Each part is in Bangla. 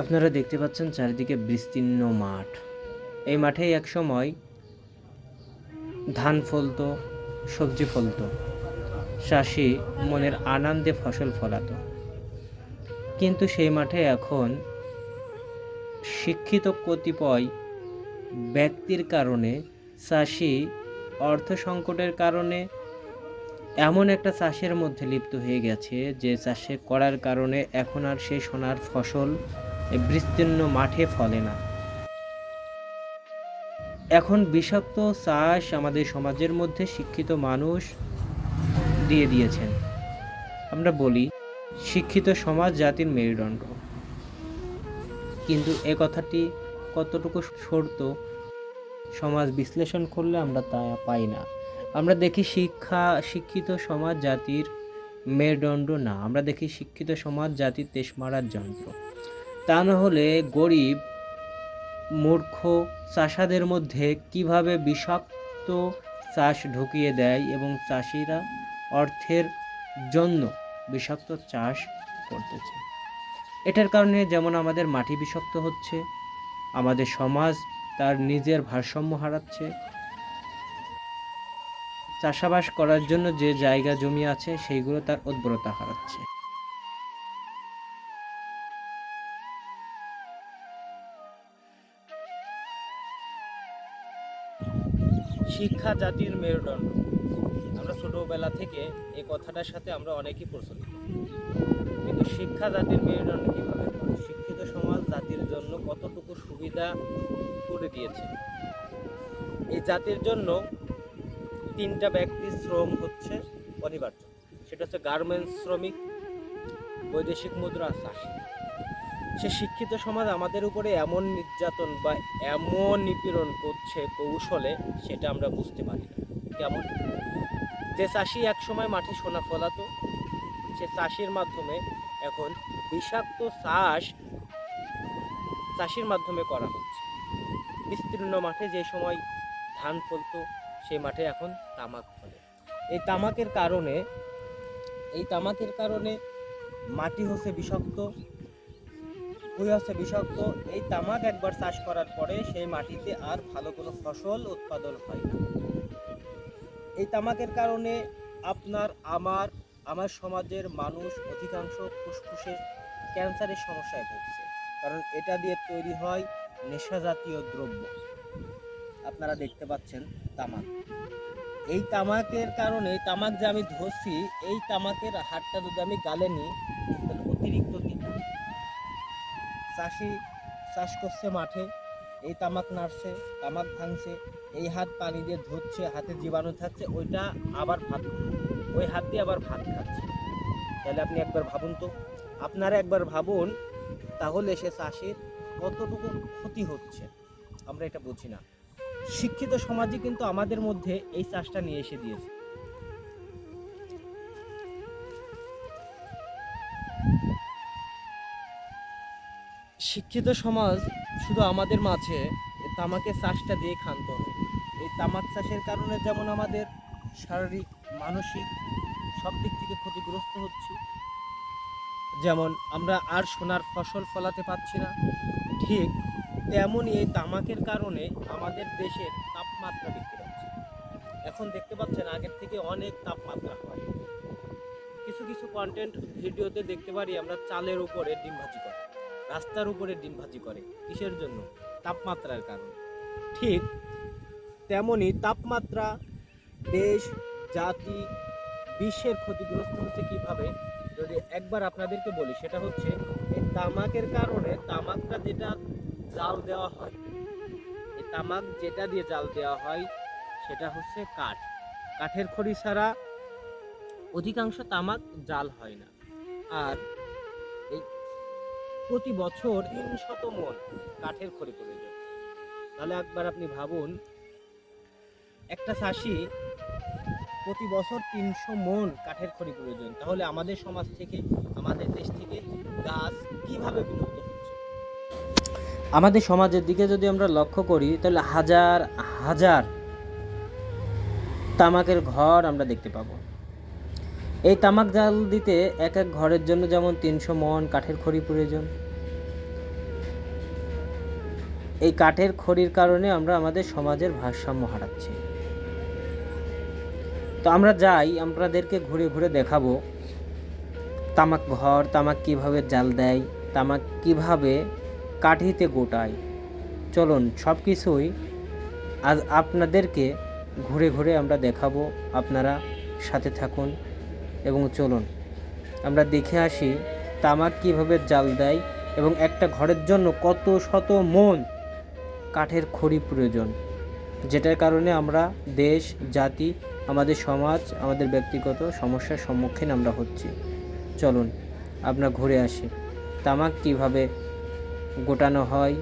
আপনারা দেখতে পাচ্ছেন চারিদিকে বিস্তীর্ণ মাঠ। এই মাঠে এক সময় ধান ফলতো, সবজি ফলতো। চাষি মনের আনন্দে ফসল ফলাতো। কিন্তু সেই মাঠে এখন শিক্ষিত কতিপয় ব্যক্তির কারণে, চাষি অর্থ সংকটের কারণে এমন একটা চাষের মধ্যে লিপ্ত হয়ে গেছে যে চাষে করার কারণে এখন আর সেই সোনার ফসল বিস্তীর্ণ মাঠে ফলে না। এখন বিষাক্ত চাষ আমাদের সমাজের মধ্যে শিক্ষিত মানুষ দিয়ে দিয়েছেন। আমরা বলি, শিক্ষিত সমাজ জাতির মেরুদণ্ড। কিন্তু এ কথাটি কতটুকু সত্য, সমাজ বিশ্লেষণ করলে আমরা তা পাই না। আমরা দেখি শিক্ষা, শিক্ষিত সমাজ জাতির মেরুদণ্ড না। আমরা দেখি শিক্ষিত সমাজ জাতির তেস মারার যন্ত্র। তা না হলে গরিব, মূর্খ চাষাদের মধ্যে কীভাবে বিষাক্ত চাষ ঢুকিয়ে দেয় এবং চাষিরা অর্থের জন্য বিষাক্ত চাষ করতেছে? এটার কারণে যেমন আমাদের মাটি বিষাক্ত হচ্ছে, আমাদের সমাজ তার নিজের ভারসাম্য হারাচ্ছে। চাষাবাস করার জন্য যে জায়গা জমি আছে, সেইগুলো তার উর্বরতা হারাচ্ছে। শিক্ষা জাতির মেরুদণ্ড। আমরা ছোটবেলা থেকে এই কথাটার সাথে আমরা অনেকেই প্রচলিত। কিন্তু শিক্ষা জাতির মেরুদণ্ড কীভাবে? শিক্ষিত সমাজ জাতির জন্য কতটুকু সুবিধা করে দিয়েছে? এই জাতির জন্য তিনটা ব্যক্তির শ্রম হচ্ছে অনিবার্য। সেটা হচ্ছে গার্মেন্টস শ্রমিক, বৈদেশিক মুদ্রা চাষি। সে শিক্ষিত সমাজ আমাদের উপরে এমন নির্যাতন বা এমন নিপীড়ন করছে কৌশলে সেটা আমরা বুঝতে পারি না। কেমন? যে চাষি একসময় মাঠে সোনা ফলাতো, সে চাষির মাধ্যমে এখন বিষাক্ত চাষ চাষির মাধ্যমে করা হচ্ছে। বিস্তীর্ণ মাঠে যে সময় ধান ফলতো সেই মাঠে এখন তামাক ফলে। এই তামাকের কারণে, এই তামাকের কারণে মাটি হচ্ছে বিষাক্ত ভুঁই হচ্ছে বিষাক্ত, এই তামাক একবার চাষ করার পরে সেই মাটিতে আর ভালো কোনো ফসল উৎপাদন হয় না। এই তামাকের কারণে আপনার, আমার আমার সমাজের মানুষ অধিকাংশ ফুসফুসের ক্যান্সারের সমস্যায় ভুগছে। কারণ এটা দিয়ে তৈরি হয় নেশা জাতীয় দ্রব্য। আপনারা দেখতে পাচ্ছেন তামাক। এই তামাকের কারণে, তামাক যে আমি ধরছি, এই তামাকের হাতটা যদি আমি গালে নিই তাহলে অতিরিক্ত তিতা। চাষি চাষ করছে মাঠে, এই তামাক নাড়ছে, তামাক ভাঙছে, এই হাত পানি দিয়ে ধুচ্ছে হাতে জীবাণু থাকছে, ওইটা আবার ভাত ওই হাত দিয়ে আবার ভাত খাচ্ছে। তাহলে আপনি একবার ভাবুন তো। আপনারা একবার ভাবুন, তাহলে সে চাষির কতটুকু ক্ষতি হচ্ছে? আমরা এটা বুঝি না। শিক্ষিত সমাজই কিন্তু আমাদের মধ্যে এই চাষটা নিয়ে এসে দিয়েছে। শিক্ষিত সমাজ শুধু আমাদের মাঝে তামাকের চাষটা দিয়ে হয়। এই তামাক চাষের কারণে যেমন আমাদের শারীরিক, মানসিক সব দিক থেকে ক্ষতিগ্রস্ত হচ্ছি। যেমন আমরা আর সোনার ফসল ফলাতে পারছি না। ঠিক তেমনই এই তামাকের কারণে আমাদের দেশের তাপমাত্রা বৃদ্ধি পাচ্ছে। এখন দেখতে পাচ্ছেন আগের থেকে অনেক তাপমাত্রা হয়। কিছু কিছু কন্টেন্ট ভিডিওতে দেখতে পারি আমরা চালের উপরে ডিম ভাজি করে রাস্তার উপরে ডিম ভাজি করে। কিসের জন্য? তাপমাত্রার কারণে। ঠিক তেমনই তাপমাত্রা দেশ, জাতি, বিশ্বের ক্ষতিগ্রস্ত হচ্ছে কীভাবে? যদি একবার আপনাদেরকে বলি, সেটা হচ্ছে এই তামাকের কারণে তামাকটা যেটা জাল দেওয়া হয়, এই তামাক যেটা দিয়ে জাল দেওয়া হয়, সেটা হচ্ছে কাঠ। কাঠের খড়ি ছাড়া অধিকাংশ তামাক জাল হয় না। আর প্রতি বছর তিন শত মন কাঠের খড়ি প্রয়োজন তাহলে একবার আপনি ভাবুন, একটা চাষি প্রতি বছর তিনশো মন কাঠের খড়ি প্রয়োজন তাহলে আমাদের সমাজ থেকে, আমাদের দেশ থেকে গাছ কীভাবে বিলুপ্ত হচ্ছে? আমাদের সমাজের দিকে যদি আমরা লক্ষ্য করি, তাহলে হাজার হাজার তামাকের ঘর আমরা দেখতে পাবো। এই তামাক জাল দিতে এক এক ঘরের জন্য যেমন তিনশো মন কাঠের খড়ি প্রয়োজন। এই কাঠের খড়ির কারণে আমরা আমাদের সমাজের ভারসাম্য হারাচ্ছি। তো আমরা যাই, আপনাদেরকে ঘুরে ঘুরে দেখাবো। তামাক ঘর, তামাক কীভাবে জাল দেয়, তামাক কীভাবে কাঠিতে গোটায়। চলুন সব কিছুই আজ আপনাদেরকে ঘুরে ঘুরে আমরা দেখাবো। আপনারা সাথে থাকুন। এবং চলুন, আমরা দেখে আসি তামাক কীভাবে জাল দেয় এবং একটা ঘরের জন্য কত শত মন কাঠের খড়ি প্রয়োজন। যেটার কারণে আমরা দেশ, জাতি, আমাদের সমাজ, আমাদের ব্যক্তিগত সমস্যার সম্মুখীন আমরা হচ্ছি। চলুন, আমরা ঘুরে আসি। তামাক কীভাবে গোটানো হয়?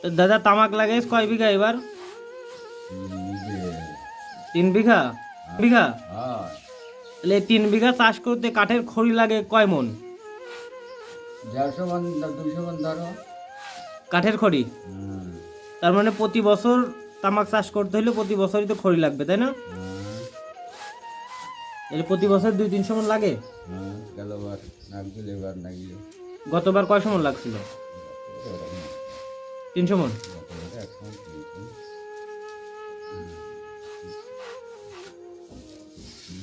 তো দাদা তামাক লাগাইস কয় বিঘা এবার? তিন বিঘা? বিঘা? তাহলে তিন বিঘা চাষ করতে কাঠের খড়ি লাগে কয় মন? দেড়শো মন দুশো মন ধরো। কাঠের খড়ি? তার মানে প্রতি বছর তামাক চাষ করতে হলে প্রতি বছরই তো খড়ি লাগবে তাই না? এর প্রতি বছর দুই তিনশো মন লাগে? গতবার কয় সময় লাগছিল? তিনশো মন?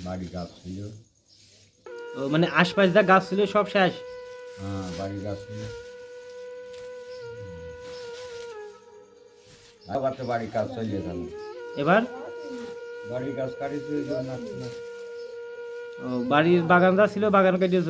বাড়ি গাছ ছিল। ও, মানে আশপাশ যা গাছ ছিল সব শেষ? হ্যাঁ বাড়ি গাছ ছিল। আবার তো বাড়ির কাজ চলিয়ে গেল এবার? বাড়ির কাজ কাটিয়েছে ও, বাড়ির বাগান যা ছিল বাগান কেটেছ